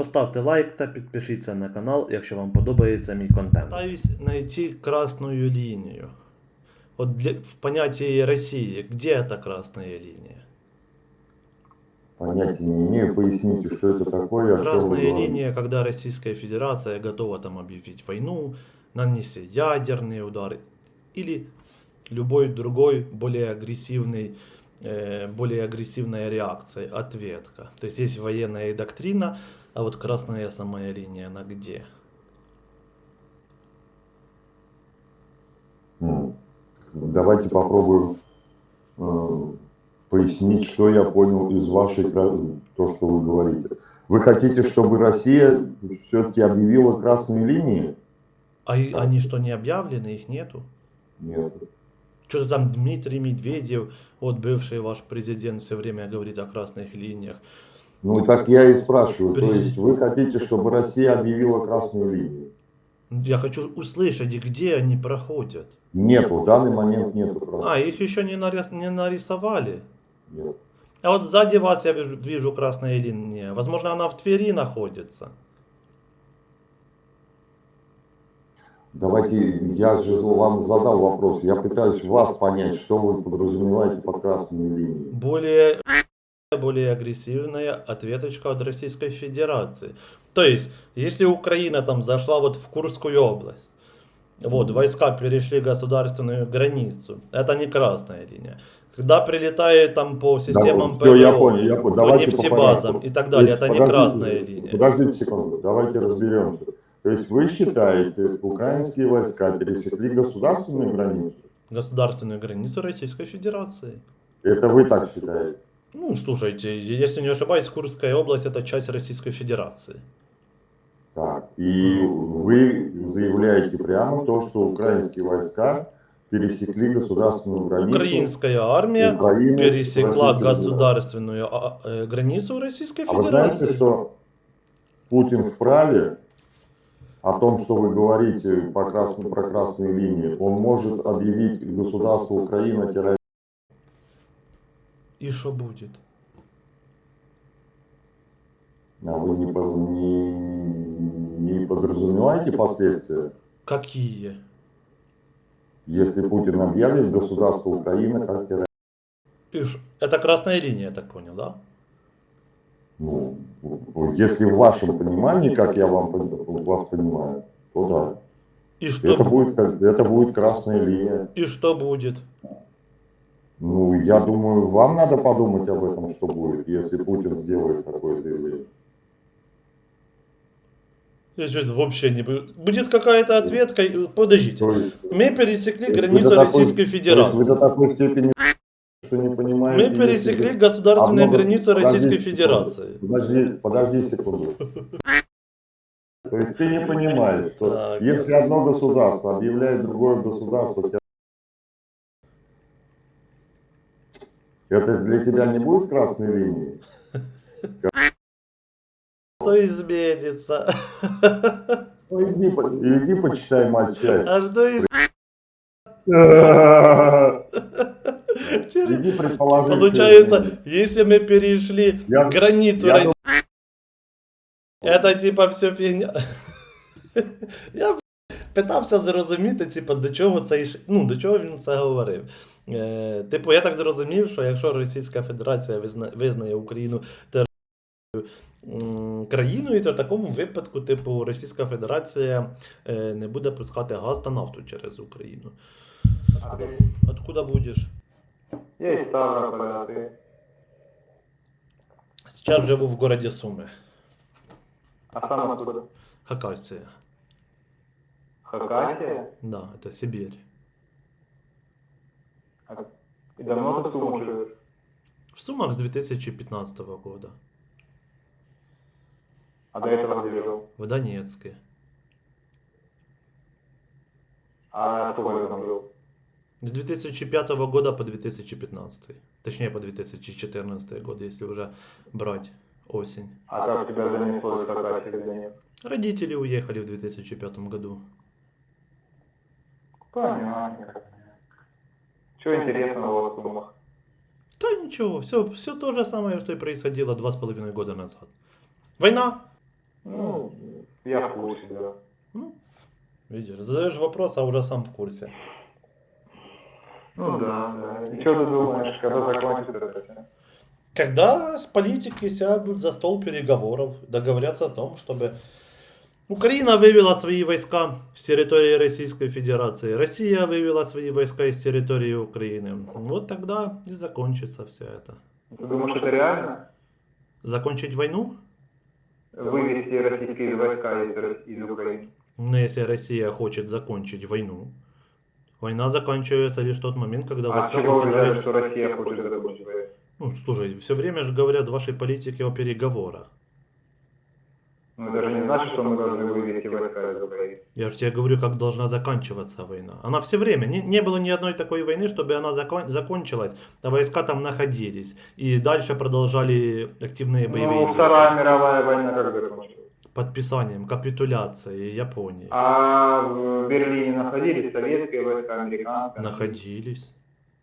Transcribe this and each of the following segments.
Поставте лайк та підпишіться на канал, якщо вам подобається мій контент. Пытаюсь найти красную линию. Вот для, в понятии России, где эта красная линия? Понятия не имею, поясните, что это такое. о чем вы Красная говорите. линия, когда Российская Федерация готова там объявить войну, нанести ядерные удары или любой другой более агрессивный, э, более агрессивная реакция, ответка. То есть есть военная доктрина, а вот красная самая линия, она где? Ну, Давайте попробуем э, пояснить, что я понял из вашей, то, что вы говорите. Вы хотите, чтобы Россия все-таки объявила красные линии? А и- они что, не объявлены, их нету? Нет. Что-то там Дмитрий Медведев, вот бывший ваш президент, все время говорит о красных линиях. Ну, так я и спрашиваю. То Президент. есть вы хотите, чтобы Россия объявила красные линии? Я хочу услышать, где они проходят. Нет, в данный момент нету А, их еще не, нарис- не нарисовали. Нет. А вот сзади вас я вижу, вижу красная линия. Возможно, она в Твери находится. Давайте, я же вам задал вопрос. Я пытаюсь вас понять, что вы подразумеваете под красными линиями. Более, более агрессивная ответочка от Российской Федерации. То есть, если Украина там зашла вот в Курскую область, вот, войска перешли государственную границу, это не красная линия. Когда прилетает там по системам я ПВО, понял, я понял. по по нефтебазам порядку. и так далее, есть, это не красная линия. Подождите секунду, давайте разберемся. То есть вы считаете, украинские войска пересекли государственную границу? Государственную границу Российской Федерации. Это вы так считаете? Ну, слушайте, если не ошибаюсь, Курская область это часть Российской Федерации. Так, и вы заявляете прямо то, что украинские войска пересекли государственную границу. Украинская армия Украины, пересекла государственную а, э, границу Российской А вы Федерации. знаете, что Путин вправе о том, что вы говорите по красной, про красные линии, он может объявить государство Украина. И что будет? А вы не, не, не подразумеваете последствия, Какие? если Путин объявит государство Украина как террорист? Это красная линия, я так понял, да? Ну, если в вашем понимании, как я вам, вас понимаю, то да. И что, Это будет, это будет красная линия. и что будет? Ну, я думаю, вам надо подумать об этом, что будет, если Путин сделает такое заявление. Я чё-то вообще не... бу- Будет какая-то ответка? Подождите. Мы пересекли границу такой- Российской Федерации. вы до такой степени, что не понимаете... Мы пересекли государственную А много- границу Российской подождите Федерации. Подожди, подожди секунду. То есть ты не понимаешь, что Так. если одно государство объявляет другое государство, это для тебя не будет красной линией? Что изменится? Ну иди, иди почитай матчасть. А что из... Иди предположи. Получается, если мы перешли Я- границу я России, это типа все фігня. Я питався зрозуміти, типу, до чого це ну, до чого він це говорив. Е, типу, я так зрозумів, що якщо Російська Федерація визна- визнає Україну терористичною країною, то в такому випадку, типу, Російська Федерація е, не буде пускати газ та нафту через Україну. Откуда будеш? Я из Ставрополя, а ты? Сейчас живу в городе Сумы. А сам откуда? Хакасия. Хакасия? Да, это Сибирь. А И давно ты в Сумах живешь? В Сумах с 2015 года. А до этого где жил? В Донецке. А сколько ты там жил? С 2005 года по 2015. Точнее, по 2014 год, если уже брать осень. А как тебя занесло из Хакасии в Донецк? Родители уехали в 2005 году. Понятно. Что интересного в Сумах? Да ничего, все, все то же самое, что и происходило два с половиной года назад. Война, Ну, я в курсе, да. Ну, видишь, задаешь вопрос, а уже сам в курсе. Ну да, да. И что ты думаешь, когда закончится это все? Когда с политики сядут за стол переговоров, договорятся о том, чтобы Украина вывела свои войска с территории Российской Федерации, Россия вывела свои войска из территории Украины. Вот тогда и закончится все это. Ты думаешь, это реально? Закончить войну? Вывести российские войска из, Украины? Но если Россия хочет закончить войну, война заканчивается лишь в тот момент, когда А войска чего покидают... что Россия хочет закончить войну? Ну, слушай, все время же говорят в вашей политике о переговорах. Ну, это же не значит, что мы должны вывести войска из Украины. Я же тебе говорю, как должна заканчиваться война. Она все время, не, не было ни одной такой войны, чтобы она закон- закончилась, а войска там находились. И дальше продолжали активные боевые Ну, действия. Вторая мировая война как закончилась? Подписанием капитуляции Японии. А в Берлине находились советские войска, американские? Находились.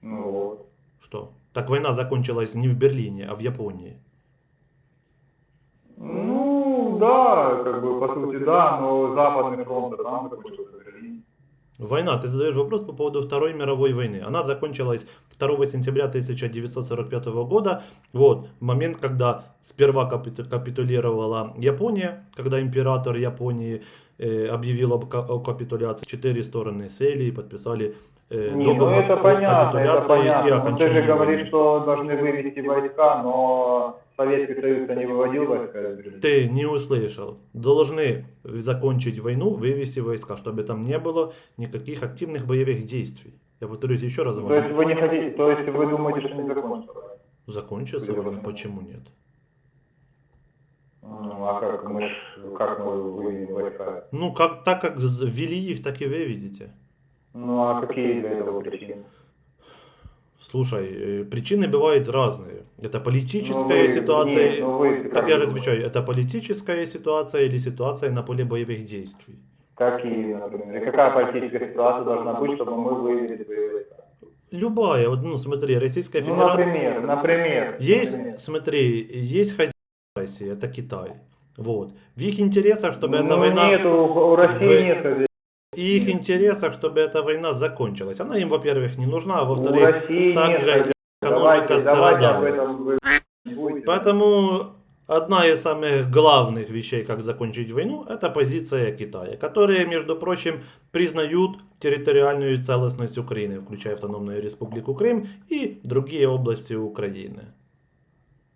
Ну вот. Что? Так война закончилась не в Берлине, а в Японии. Ну, да, как бы, по сути, да, но Западный фронт там закончился в Берлине. Война, ты задаешь вопрос по поводу Второй мировой войны. Она закончилась 2 сентября 1945 года. Вот, момент, когда сперва капиту- капитулировала Япония, когда император Японии э, объявил об о капитуляции. Четыре стороны сели и подписали э, Не, ну договор это о понятно, это капитуляции и понятно. Но ты окончании же говоришь, войны. что должны вывести войска, но Советский Союз не выводил войска из Берлина. Ты не услышал. Должны закончить войну, вывести войска, чтобы там не было никаких активных боевых действий. Я повторюсь еще раз. То есть вы не хотите, то есть вы думаете, что не закончится? Закончится война? Почему нет? Ну, а как мы, как мы выведем войска? Ну, как, так как ввели их, так и вы видите. Ну, а какие для этого причины? Слушай, э, причины бывают разные. Это Ну, политическая вы- ситуация. не, ну вы так как я же отвечаю, это политическая ситуация или ситуация на поле боевых действий. Какие, например? И какая политическая ситуация должна быть, чтобы мы войска? Любая, вот, ну смотри, Российская Ну, Федерация... например, например. Есть, например. смотри, есть хозяин России, это Китай. Вот. В их интересах, чтобы эта ну, война... нет, у, у России Вы- нет. И их интересах, чтобы эта война закончилась. Она им, во-первых, не нужна, а во-вторых, также экономика Давайте, страдает. Поэтому одна из самых главных вещей, как закончить войну, это позиция Китая, которые, между прочим, признают территориальную целостность Украины, включая Автономную Республику Крым и другие области Украины.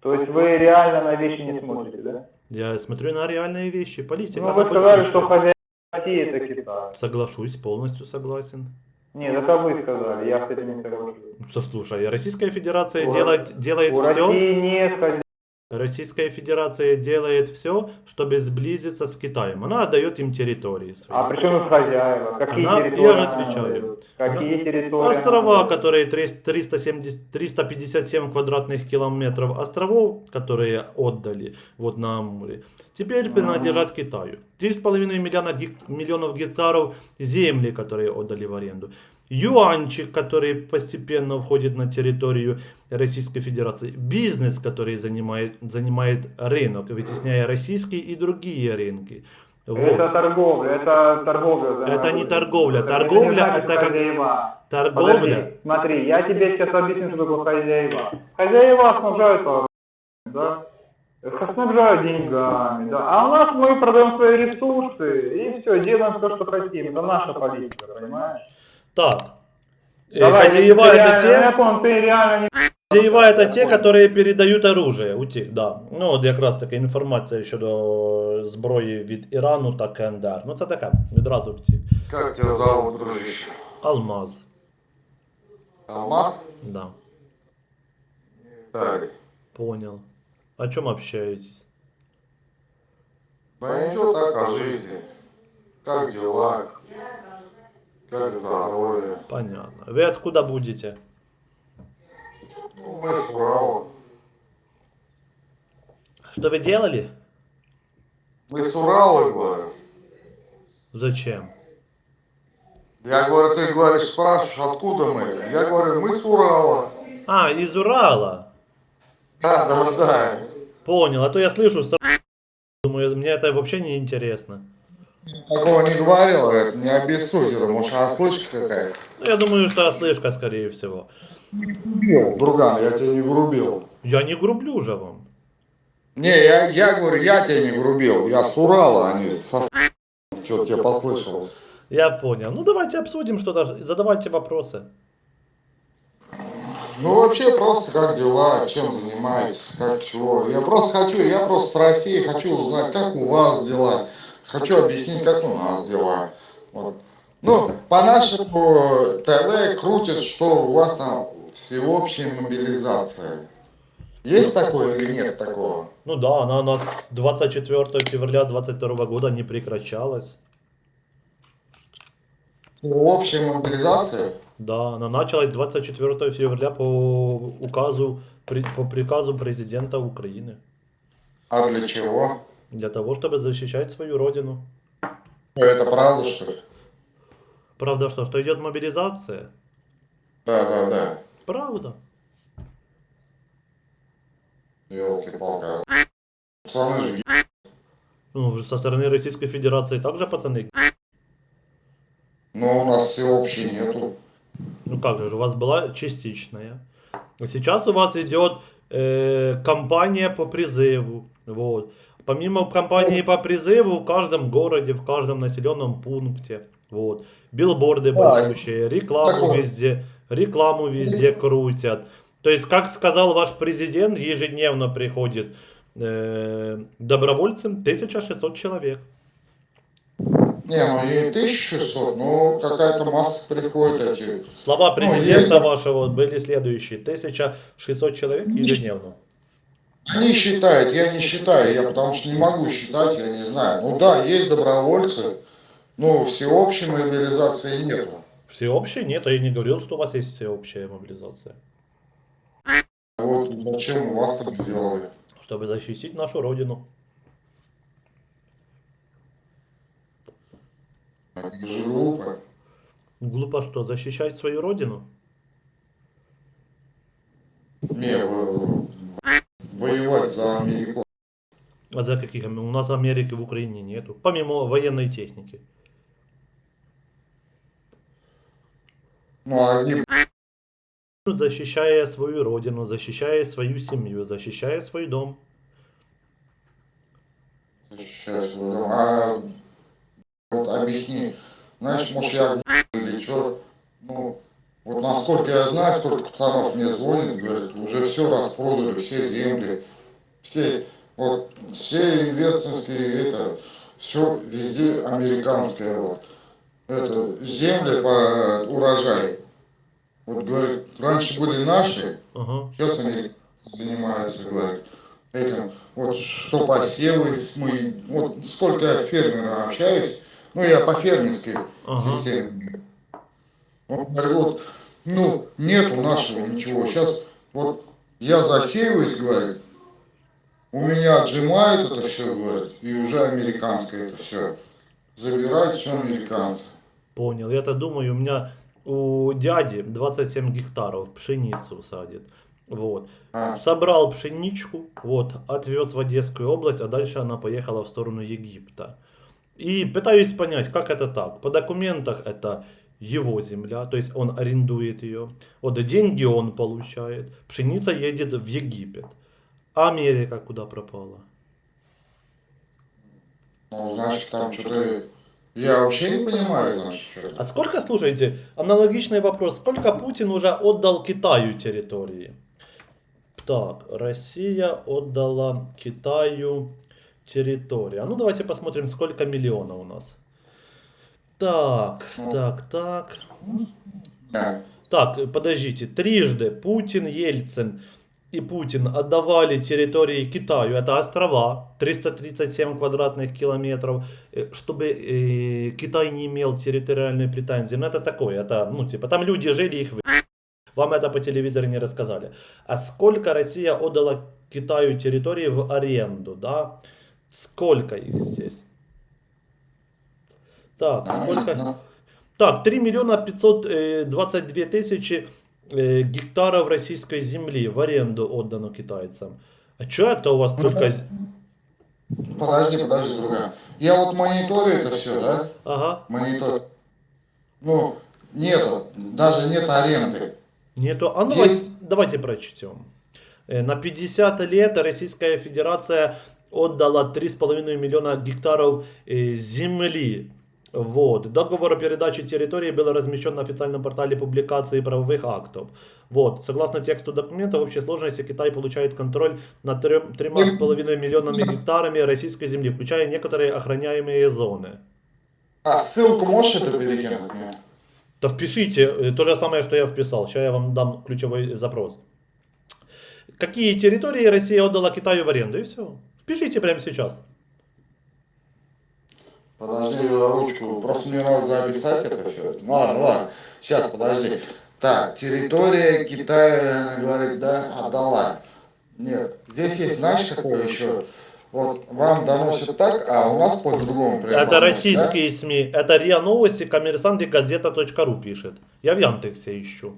То есть вы реально на вещи не смотрите, да? Я смотрю на реальные вещи, политика. Ну, вы сказали, что хозяин России это Китай. Соглашусь, полностью согласен. Нет, это вы сказали, я с этим не соглашусь. Послушай, Российская Федерация делает, делает У все, России нет. Российская Федерация делает все, чтобы сблизиться с Китаем. Она отдает им территории свои. А при чем хозяева? Какие Она- территории? я же отвечаю. Какие территории? Острова, которые 370, 357 квадратных километров островов, которые отдали вот на Амуре, теперь принадлежат Китаю. 3,5 миллиона гек- миллионов гектаров земли, которые отдали в аренду. Юанчик, который постепенно входит на территорию Российской Федерации. Бизнес, который занимает, занимает рынок, вытесняя российские и другие рынки. Вот. Это торговля, это торговля. Это не торговля. Это Торговля не значит это как- хозяева. Торговля. Подожди, смотри, я тебе сейчас объясню, что такое хозяева. Хозяева снабжают товарами, да? Снабжают деньгами, да. А у нас мы продаем свои ресурсы и все, делаем все, что хотим. Это наша политика, понимаешь? Так. Э, Давай, хозяева ты это реально- те, Я понял, ты реально не... хозяева это те, которые передають оружие. У тих, да. Ну, от якраз така інформація щодо зброї від Ірану та КНДР. Ну, це така, відразу втік. Как тебя зовут, дружище? Алмаз. Алмаз? Да, Так. понял. О чем общаетесь? Да ничего так о жизни. Как дела? Как здоровье? Понятно. Вы откуда будете? Ну, мы с Урала. Что вы делали? Мы с Урала, говорю. Зачем? Я говорю, ты говоришь, спрашиваешь, откуда мы? Я говорю, мы с Урала. А, из Урала. Да, да, да. Понял. А то я слышу, думаю, мне это вообще не интересно. Такого не говорил, говорит, не обессудь, это, может, ослышка какая-то. Я думаю, что ослышка, скорее всего. Грубил, друган, я тебя не грубил. Я не грублю же вам. Не, я, я говорю, я тебя не грубил, я с Урала, а не со Что-то тебе послышалось. Я понял. Ну, давайте обсудим что-то. Задавайте вопросы. Ну, вообще, просто как дела, чем занимаетесь, как чего. Я просто хочу, я просто с России хочу узнать, как у вас дела. Хочу объяснить, как у нас дела. Вот. Ну, по нашему ТВ крутят, что у вас там всеобщая мобилизация. Есть такое или нет такого? Ну да, она у нас с 24 февраля 22 года не прекращалась. Всеобщая мобилизация? Да, она началась 24 февраля по указу, по приказу президента Украины. А для чего? Для того, чтобы защищать свою родину. Это правда, что ли? Правда что, что идет мобилизация? Да, да, да. Правда. Елки-палки. Пацаны же Ну, со стороны Российской Федерации также пацаны. Но у нас всеобщей нету. Ну как же, у вас была частичная. Сейчас у вас идет э, кампания по призыву. Вот. Помимо кампании по призыву, в каждом городе, в каждом населенном пункте. Вот. Билборды большущие, рекламу везде, рекламу везде крутят. То есть, как сказал ваш президент, ежедневно приходит э, добровольцем 1600 человек. Не, ну не 1600, ну какая-то масса приходит эти. Слова Ну, президента есть- вашего были следующие. 1600 человек ежедневно. Они считают, я не считаю, я потому что не могу считать, я не знаю. Ну да, есть добровольцы, но всеобщей мобилизации нету. Всеобщей нет, а я не говорил, что у вас есть всеобщая мобилизация. Вот зачем у вас так сделали? Чтобы защитить нашу родину. Глупо. Глупо что, защищать свою родину? Не, вы- воевать за Америку. А за каких? У нас Америки в Украине нету. Помимо военной техники. Ну а они Защищая свою родину, защищая свою семью, защищая свой дом. Сейчас, а вот объясни, знаешь, может я или что? Ну, вот насколько я знаю, сколько пацанов мне звонят, говорят, уже все распродали, все земли, все, вот, все инвесторские, это, все везде американское, вот, это, земли по урожай. Вот, говорит, раньше были наши, Ага. Сейчас американцы занимаются, говорят, этим, вот что посевы, мы, вот сколько я фермером общаюсь, ну я по фермерской Ага. системе. Вот, говорю, вот, ну, нету нашего ничего. Сейчас вот я засеиваюсь, говорит, у меня отжимают это все, говорит, и уже американское это все. Забирают все американцы. Понял. Я-то думаю, у меня у дяди 27 гектаров пшеницу садит. Вот. А, Собрал пшеничку, вот, отвез в Одесскую область, а дальше она поехала в сторону Египта. И пытаюсь понять, как это так. По документах это его земля, то есть он арендует ее. Вот деньги он получает, пшеница едет в Египет. Америка куда пропала? ну, значит, там что-то... Я вообще не понимаю, значит, что А сколько, слушайте, аналогичный вопрос, сколько Путин уже отдал Китаю территории? Так, Россия отдала Китаю территорию. А ну давайте посмотрим, сколько миллионов у нас. Так, так, так. Да. Так, подождите, трижды Путин, Ельцин и Путин отдавали территории Китаю, это острова, 337 квадратных километров, э, чтобы э, Китай не имел территориальной претензии. Ну это такое, это, ну типа, там люди жили, их вы... Вам это по телевизору не рассказали. А сколько Россия отдала Китаю территории в аренду, да? Сколько их здесь? Так, сколько... Так, 3 миллиона 522 тысячи э, гектаров российской земли в аренду отдано китайцам. А что это у вас только... Подожди, подожди, другая. Я вот мониторю это все, да? Ага. Монитор. Ну, нету, даже нет аренды. Нету. А ну, Есть. давайте прочтем. Э, На 50 лет Российская Федерация отдала 3,5 миллиона гектаров э, земли. Вот. Договор о передаче территории был размещен на официальном портале публикации правовых актов. Вот. Согласно тексту документа, в общей сложности Китай получает контроль над трем- 3,5 миллионами гектарами российской земли, включая некоторые охраняемые зоны. А ссылку можешь это перекинуть мне? Да впишите э, то же самое, что я вписал. Сейчас я вам дам ключевой запрос. Какие территории Россия отдала Китаю в аренду? И все. Впишите прямо сейчас. Подожди, ручку. Просто мне надо записать это все. Ну ладно, ладно. Сейчас, подожди. Так, территория Китая, она говорит, да, отдала. Нет, здесь есть, знаешь, какое еще? Вот вам доносят так, а у нас по-другому. Это российские СМИ. Это РИА Новости, Коммерсант и Газета.ру пишет. Я в Яндексе ищу.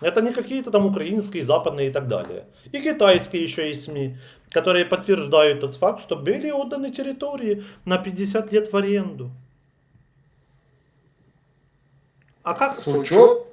Это не какие-то там украинские, западные и так далее. И китайские еще есть СМИ, которые подтверждают тот факт, что были отданы территории на 50 лет в аренду. А как? С учет,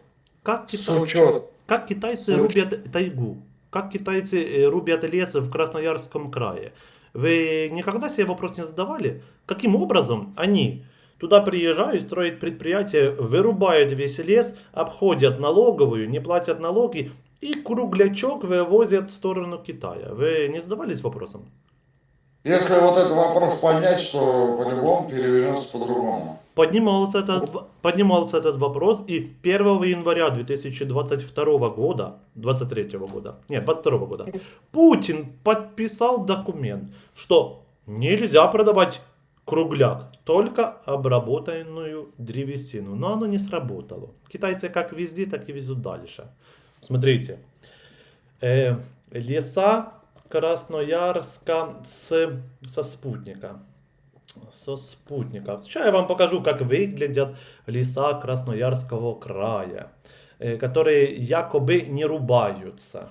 как, с Китай, учет. как китайцы Слушай. рубят тайгу? Как китайцы э, рубят лес в Красноярском крае? Вы никогда себе вопрос не задавали? Каким образом они туда приезжают, строят предприятие, вырубают весь лес, обходят налоговую, не платят налоги и круглячок вывозят в сторону Китая? Вы не задавались вопросом? Если вот этот вопрос поднять, что по-любому перевернется по-другому. Поднимался этот, поднимался этот вопрос, и 1 января 2022 года, 23 года, нет, 22 года, Путин подписал документ, что нельзя продавать кругляк, только обработанную древесину. Но оно не сработало. Китайцы как везли, так и везут дальше. Смотрите, э, леса Красноярска с, со спутника со спутника. Сейчас я вам покажу, как выглядят леса Красноярского края, э, которые якобы не рубаются.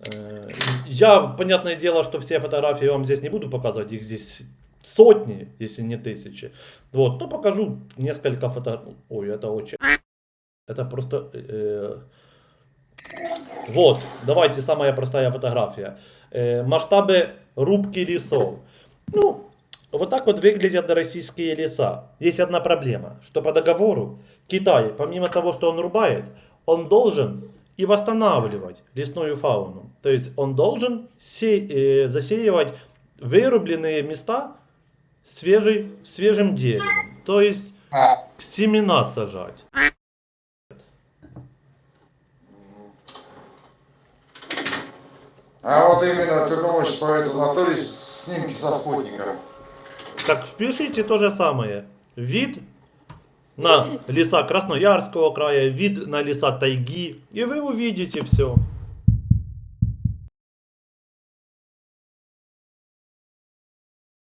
Э, Я, понятное дело, что все фотографии вам здесь не буду показывать, их здесь сотни, если не тысячи. Вот, но покажу несколько фотографий. Ой, это очень... Это просто... э, Вот, давайте самая простая фотография. Э, Масштабы рубки лесов. Ну, вот так вот выглядят российские леса. Есть одна проблема, что по договору Китай, помимо того, что он рубает, он должен и восстанавливать лесную фауну. То есть он должен се- э, засеивать вырубленные места свежей, свежим деревом. То есть А, семена сажать. а вот именно ты думаешь, что это на то ли снимки со спутником? Так впишите то же самое. Вид на леса Красноярского края, вид на леса тайги, и вы увидите все.